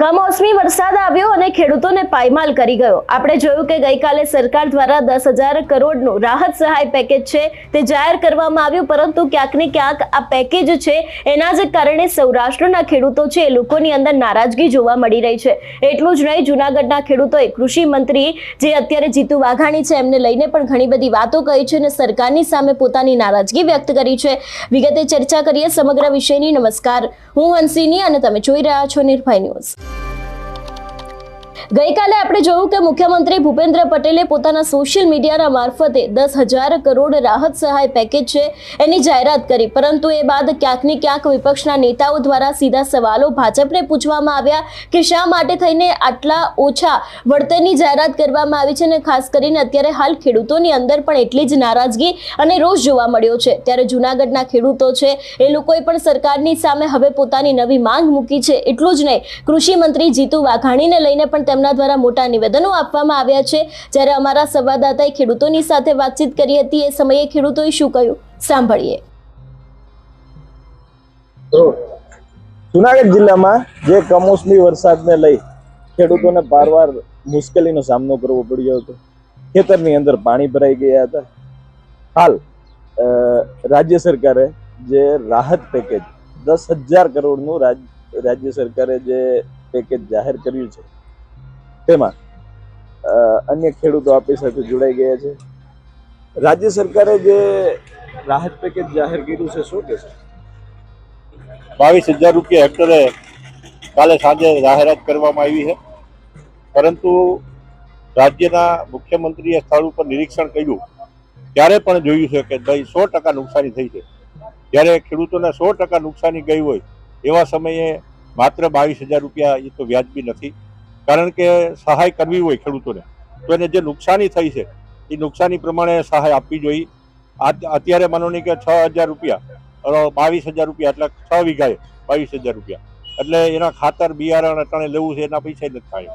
કમોસમી વરસાદ આવ્યો અને ખેડૂતોને પાયમાલ કરી ગયો. આપણે જોયું કે ગઈકાલે સરકાર દ્વારા દસ હજાર કરોડનું રાહત સહાય પેકેજ છે તે જાહેર કરવામાં આવ્યું, પરંતુ ક્યાંક ને ક્યાંક આ પેકેજ છે એના જ કારણે સૌરાષ્ટ્રના ખેડૂતો છે એ લોકોની અંદર નારાજગી જોવા મળી રહી છે. એટલું જ નહીં, જુનાગઢના ખેડૂતોએ કૃષિ મંત્રી જે અત્યારે જીતુ વાઘાણી છે એમને લઈને પણ ઘણી બધી વાતો કહી છે અને સરકારની સામે પોતાની નારાજગી વ્યક્ત કરી છે. વિગતે ચર્ચા કરીએ સમગ્ર વિષયની. નમસ્કાર. હું હંસિની અને તમે જોઈ રહ્યા છો નિર્ભય ન્યૂઝ. ગઈકાલે આપણે જોયું કે મુખ્યમંત્રી ભૂપેન્દ્ર પટેલે પોતાના સોશિયલ મીડિયાના મારફતે દસ હજાર કરોડ રાહત સહાય પેકેજ છે એની જાહેરાત કરી. પરંતુ એ બાદ ક્યાંકને ક્યાંક વિપક્ષના નેતાઓ દ્વારા સીધા સવાલો ભાજપને પૂછવામાં આવ્યા કે શા માટે થઈને આટલા ઓછા વળતરની જાહેરાત કરવામાં આવી છે અને ખાસ કરીને અત્યારે હાલ ખેડૂતોની અંદર પણ એટલી જ નારાજગી અને રોષ જોવા મળ્યો છે. ત્યારે જૂનાગઢના ખેડૂતો છે, એ લોકોએ પણ સરકારની સામે હવે પોતાની નવી માંગ મૂકી છે. એટલું જ નહીં, કૃષિ મંત્રી જીતુ વાઘાણીને લઈને પણ તેમના દ્વારા મોટા નિવેદનો આપવામાં આવ્યા છે. જ્યારે અમારા સંવાદદાતાએ ખેડૂતોની સાથે વાતચીત કરી હતી, એ સમયે ખેડૂતોએ શું કહ્યું? સાંભળીએ. જુનાગઢ જિલ્લામાં જે કમોસમી વરસાદને લઈ ખેડૂતોને પારવાર મુશ્કેલીનો સામનો કરવો પડ્યો હતો. ખેતરની અંદર પાણી ભરાઈ ગયા હતા. હાલ રાજ્ય સરકારે જે રાહત પેકેજ, દસ હજાર કરોડનું રાજ્ય સરકારે જે પેકેજ જાહેર કર્યું છે તેમાં અન્ય ખેડૂતો આપણી સાથે જોડાઈ ગયા છે. રાજ્ય સરકારે જે રાહત પેકેજ જાહેર કર્યું છે, શું કહેશો? બાવીસ હજાર રૂપિયા હેક્ટરે કાલે સાંજે જાહેરાત કરવામાં આવી છે. પરંતુ રાજ્યના મુખ્યમંત્રીએ સ્થળ ઉપર નિરીક્ષણ કર્યું. ત્યારે પણ જોયું છે કે ભાઈ સો ટકા નુકસાની થઈ છે. જ્યારે ખેડૂતોને સો ટકા નુકસાની ગઈ હોય, એવા સમયે માત્ર બાવીસ હજાર રૂપિયા એ તો વ્યાજબી નથી. કારણ કે સહાય કરવી હોય ખેડૂતોને, તો એને જે નુકસાની થઈ છે, એ નુકસાની પ્રમાણે સહાય આપવી જોઈએ. અત્યારે માનો નહીં કે છ હજાર રૂપિયા બાવીસ હજાર રૂપિયા, એટલે છ વીઘાએ બાવીસ હજાર રૂપિયા. એટલે એના ખાતર, બિયારણ, અટાણે લેવું છે, એના પૈસા નથી થાય.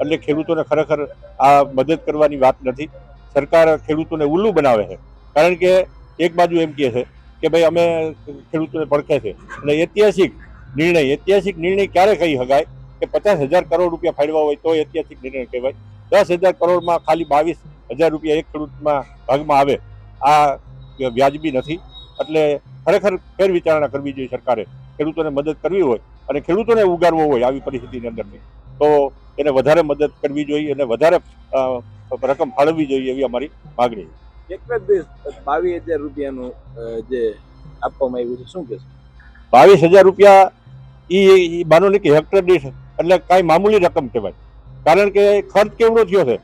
એટલે ખેડૂતોને ખરેખર આ મદદ કરવાની વાત નથી. સરકાર ખેડૂતોને ઉલ્લું બનાવે છે. કારણ કે એક બાજુ એમ કહે છે કે ભાઈ, અમે ખેડૂતોને પડખે છે. અને ઐતિહાસિક નિર્ણય ઐતિહાસિક નિર્ણય ક્યારે કહી શકાય? કે પચાસ હજાર કરોડ રૂપિયા ફાળવા હોય તો ઐતિહાસિક નિર્ણય કહેવાય. દસ હજાર કરોડમાં ખાલી બાવીસ હજાર રૂપિયા એક ખેડૂતમાં ભાગમાં આવે આ વ્યાજબી નથી. એટલે ખરેખર ફેર વિચારણા કરવી જોઈએ સરકારે. ખેડૂતોને મદદ કરવી હોય અને ખેડૂતોને ઉગારવો હોય આવી પરિસ્થિતિની અંદરની તો એને વધારે મદદ કરવી જોઈએ અને વધારે રકમ ફાળવવી જોઈએ એવી અમારી માગણી છે. એક જ દિવસ બાવીસ હજાર રૂપિયાનું જે આપવામાં આવ્યું છે શું કહેશો? બાવીસ હજાર રૂપિયા એ માનો નહીં કે હેક્ટર દીઠ એટલે કાંઈ મામૂલી રકમ કહેવાય. કારણ કે ખર્ચ કેવડો થયો છે?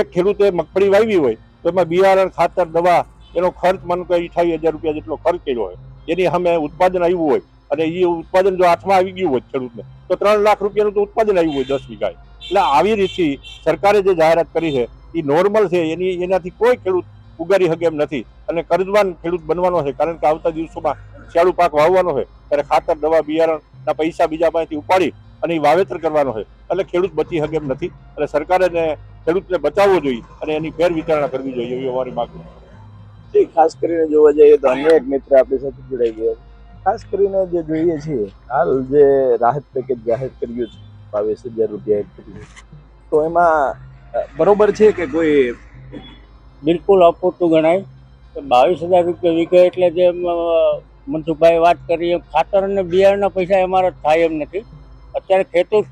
એક ખેડૂતે મગફળી વાવી હોય, તો એમાં બિયારણ, ખાતર, દવા, એનો ખર્ચ મને કે અઠાવીસ હજાર રૂપિયા જેટલો ખર્ચ કર્યો હોય. એની સામે ઉત્પાદન આવ્યું હોય, અને એ ઉત્પાદન જો હાથમાં આવી ગયું હોય ખેડૂતને, તો ત્રણ લાખ રૂપિયાનું તો ઉત્પાદન આવ્યું હોય દસ વીઘાએ. એટલે આવી રીતથી સરકારે જે જાહેરાત કરી છે, એ નોર્મલ છે, એની, એનાથી કોઈ ખેડૂત ઉગારી શકે એમ નથી. અને કરજવાન ખેડૂત બનવાનો છે, કારણ કે આવતા દિવસોમાં શિયાળુ પાક વાવવાનો છે, ત્યારે ખાતર, દવા, બિયારણના પૈસા બીજા પાસેથી ઉપાડી અને એ વાવેતર કરવાનો હોય. એટલે ખેડૂત બચી શકે એમ નથી. એટલે સરકારે એને ખેડૂતને બચાવવો જોઈએ અને એની ફેર વિચારણા કરવી જોઈએ એવી અમારી માગણી છે. ખાસ કરીને જોવા જઈએ તો અન્ય એક મિત્ર આપણી સાથે જોડાઈ ગયા ખાસ કરીને જે જોઈએ છીએ હાલ જે રાહત પેકેજ જાહેર કર્યું છે બાવીસ હજાર રૂપિયા એક. તો એમાં બરોબર છે કે કોઈ બિલકુલ અપૂરતું ગણાય. કે બાવીસ હજાર રૂપિયા વીઘે એટલે જે મનસુખભાઈ વાત કરી એમ ખાતર અને બિયારણના પૈસા અમારા થાય એમ નથી. અત્યારે ખેડૂત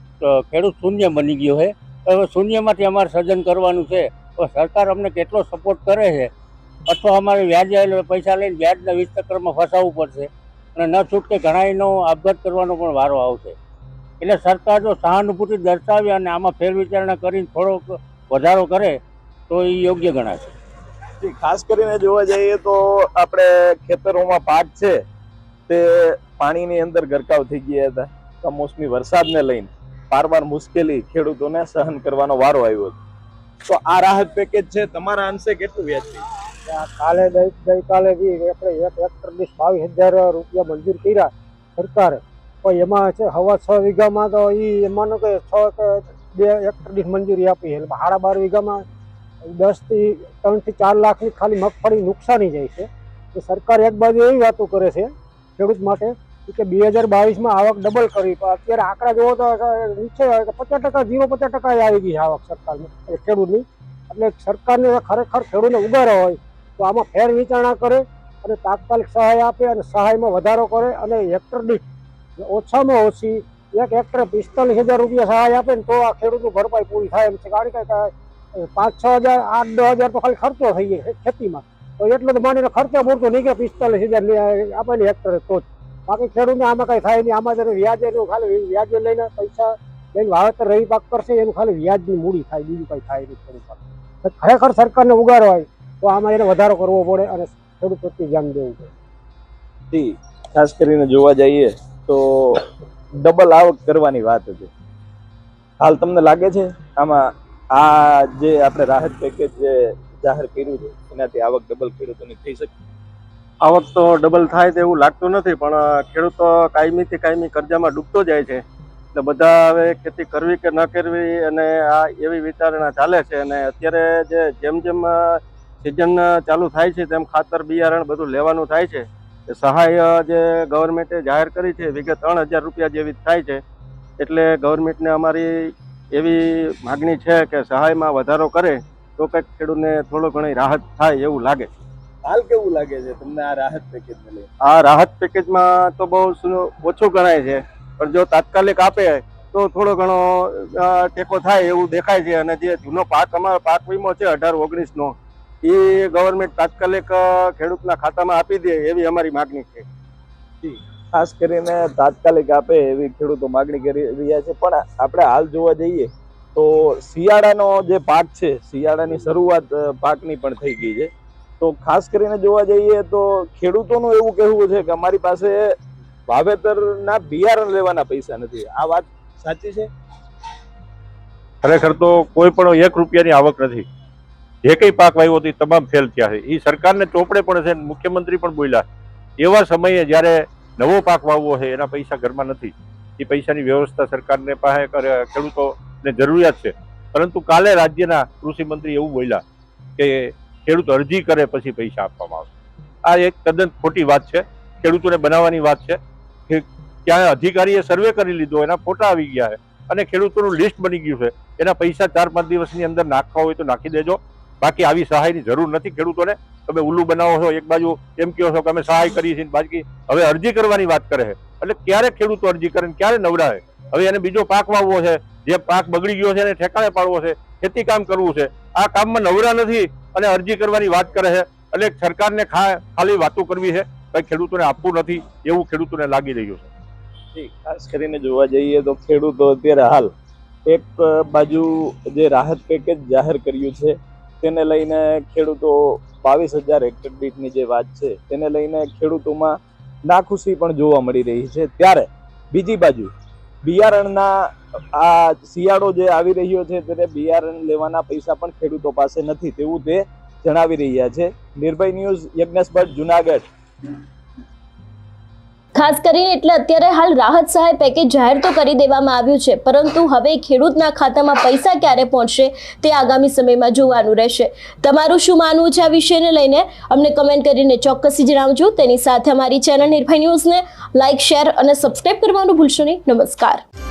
ખેડૂત શૂન્ય બની ગયો છે. હવે શૂન્યમાંથી અમારે સર્જન કરવાનું છે. તો સરકાર અમને કેટલો સપોર્ટ કરે છે? અથવા અમારે વ્યાજે પૈસા લઈને વ્યાજના વીસ ચક્રમાં ફસાવવું પડશે. અને ન છૂટકે ઘણાયનો આપઘાત કરવાનો પણ વારો આવશે. એટલે સરકાર જો સહાનુભૂતિ દર્શાવે અને આમાં ફેરવિચારણા કરીને થોડોક વધારો કરે, તો એ યોગ્ય ગણાશે. ખાસ કરીને જોવા જઈએ તો આપણે ખેતરોમાં પાક છે તે પાણીની અંદર ગરકાવ થઈ ગયા હતા. કમોસમી વરસાદને લઈને પારવાર મુશ્કેલી ખેડૂતોને સહન કરવાનો વારો આવ્યો હતો તો આ રાહત પેકેજ છે તમારા અંશે કેટલું વ્યાજ આ કાલે ગઈ ગઈકાલે બી આપણે એક હેક્ટર દીઠ બાવીસ હજાર રૂપિયા મંજૂર કર્યા. સરકારે. પણ એમાં છે હવા છ વીઘામાં તો એ એમાં કે છ કે બે હેક્ટર દીઠ મંજૂરી આપી એટલે સાડા બાર વીઘામાં દસથી ત્રણથી ચાર લાખની ખાલી મગફળી નુકસાની જાય છે. તો સરકાર એક બાજુ એવી વાતો કરે છે ખેડૂત માટે કે બે હજાર બાવીસમાં આવક ડબલ કરી. પણ અત્યારે આંકડા જોવો તો નીચે પચાસ ટકા, જીરો પચાસ ટકા આવી ગઈ આવક સરકારની ખેડૂતની. એટલે સરકારને ખરેખર ખેડૂતને ઉગારો હોય, તો આમાં ફેર વિચારણા કરે અને તાત્કાલિક સહાય આપે અને સહાયમાં વધારો કરે અને હેક્ટર દીઠ, ઓછામાં ઓછી એક હેક્ટર પિસ્તાલીસ હજાર રૂપિયા સહાય આપે ને તો આ ખેડૂતની ભરપાઈ પૂરી થાય એમ છે. કારણ કે પાંચ છ હજાર, આઠ દસ હજાર તો ખાલી ખર્ચો થઈ જાય ખેતીમાં. તો એટલો તો માનીને ખર્ચા પૂરતો નીકળે પિસ્તાલીસ હજાર આપે ને હેક્ટરે તો જ. બાકી ખેડૂતને આમાં કઈ થાય નહીં. આમાં તેને વ્યાજે એનું ખાલી વ્યાજે લઈને પૈસા લઈને વાવેતર રહી પાક કરશે, એનું ખાલી વ્યાજની મૂડી થાય, બીજું કઈ થાય નહીં ખેડૂત. ખરેખર સરકારને ઉગાર હોય, તો આમાં એને વધારો કરવો પડે અને ખેડૂત પ્રત્યે ધ્યાન દેવું પડે. ખાસ કરીને જોવા જઈએ તો ડબલ આવક કરવાની વાત હતી હાલ તમને લાગે છે? આમાં આ જે આપણે રાહત પેકેજ જે જાહેર કર્યું છે, એનાથી આવક ડબલ ખેડૂતોની થઈ શકે? આવક તો ડબલ થાય તેવું લાગતું નથી, પણ ખેડૂતો કાયમીથી કાયમી કરજામાં ડૂબતો જાય છે. એટલે બધા હવે ખેતી કરવી કે ન કરવી અને આ એવી વિચારણા ચાલે છે અને અત્યારે જે જેમ જેમ સિઝન ચાલુ થાય છે, તેમ ખાતર, બિયારણ બધું લેવાનું થાય છે. સહાય જે ગવર્મેન્ટે જાહેર કરી છે વિગત ત્રણ હજાર રૂપિયા જેવી થાય છે. એટલે ગવર્મેન્ટને અમારી એવી માગણી છે કે સહાયમાં વધારો કરે, તો કંઈક ખેડૂતને થોડો ઘણી રાહત થાય એવું લાગે. હાલ કેવું લાગે છે તમને આ રાહત પેકેજ મળે? આ રાહત પેકેજમાં તો બહુ ઓછું ગણાય છે. પણ જો તાત્કાલિક આપે તો થોડો ઘણો ટેકો થાય એવું દેખાય છે. અને જે જૂનો પાક અમારો પાક વીમો છે અઢાર ઓગણીસનો એ ગવર્મેન્ટ તાત્કાલિક ખેડૂતના ખાતામાં આપી દે એવી અમારી માગણી છે. ખાસ કરીને તાત્કાલિક આપે એવી ખેડૂતો માગણી કરી રહ્યા છે. પણ આપણે હાલ જોવા જઈએ તો શિયાળાનો જે પાક છે શિયાળાની શરૂઆત પાકની પણ થઈ ગઈ છે. તો ખાસ કરીને જોવા જઈએ તો ખેડૂતોનું એવું કહેવું છે કે અમારી પાસે વાવેતરના બિયારણ લેવાના પૈસા નથી. આ વાત સાચી છે? ખરેખર તો કોઈ પણ એક રૂપિયાની આવક નથી. જે કંઈ પાક વાવ્યો હતો તમામ ફેલ થયા છે. એ સરકારને ચોપડે પણ છે મુખ્યમંત્રી પણ બોલ્યા. એવા સમયે જ્યારે નવો પાક વાવવો છે, એના પૈસા ઘરમાં નથી. એ પૈસાની વ્યવસ્થા સરકારને પાસે ખેડૂતોને જરૂરિયાત છે. પરંતુ કાલે રાજ્યના કૃષિ મંત્રી એવું બોલ્યા કે ખેડૂત અરજી કરે પછી પૈસા આપવામાં આવશે. આ એક તદ્દન ખોટી વાત છે. ખેડૂતોને બનાવવાની વાત છે કે ક્યાં અધિકારીએ સર્વે કરી લીધો, એના ફોટા આવી ગયા છે અને ખેડૂતોનું લિસ્ટ બની ગયું છે. એના પૈસા ચાર પાંચ દિવસની અંદર નાખવા હોય તો નાખી દેજો. બાકી આવી સહાયની જરૂર નથી ખેડૂતોને. તમે ઉલ્લુ બનાવો છો, એક બાજુ એમ કહો છો કે અમે સહાય કરીએ છીએ બાકી હવે અરજી કરવાની વાત કરે છે. એટલે ક્યારે ખેડૂતો અરજી કરે ક્યારે નવડાવે? હવે એને બીજો પાક વાવવો છે. જે પાક બગડી ગયો છે એને ઠેકાણે પાડવો છે, ખેતી કામ કરવું છે. આ કામમાં નવરા નથી અને અરજી કરવાની વાત કરે છે. એટલે સરકારને ખાલી વાતો કરવી છે. કંઈ ખેડૂતોને આપવું નથી એવું ખેડૂતોને લાગી રહ્યું છે. ખાસ કરીને જોવા જઈએ તો ખેડૂતો અત્યારે હાલ એક બાજુ જે રાહત પેકેજ જાહેર કર્યું છે, તેને લઈને ખેડૂતો બાવીસ હજાર હેક્ટર દીઠની જે વાત છે, તેને લઈને ખેડૂતોમાં નાખુશી પણ જોવા મળી રહી છે. ત્યારે બીજી બાજુ બિયારણના આ શિયાળો જે આવી રહ્યો છે ત્યારે બિયારણ લેવાના પૈસા પણ ખેડૂતો પાસે નથી તેવું તે જણાવી રહ્યા છે. નિર્ભય ન્યૂઝ યજ્ઞેશ ભટ્ટ જુનાગઢ. ખાસ કરીને એટલે અત્યારે હાલ રાહત સહાય પેકેજ જાહેર તો કરી દેવામાં આવ્યું છે, પરંતુ હવે ખેડૂતના ખાતામાં પૈસા ક્યારે પહોંચશે તે આગામી સમયમાં જોવાનું રહેશે. તમારું શું માનવું છે આ વિષયને લઈને? અમને કમેન્ટ કરીને ચોક્કસથી જણાવજો. તેની સાથે અમારી ચેનલ નિર્ભય ન્યૂઝને લાઇક શેર અને સબસ્ક્રાઇબ કરવાનું ભૂલશો નહીં. નમસ્કાર.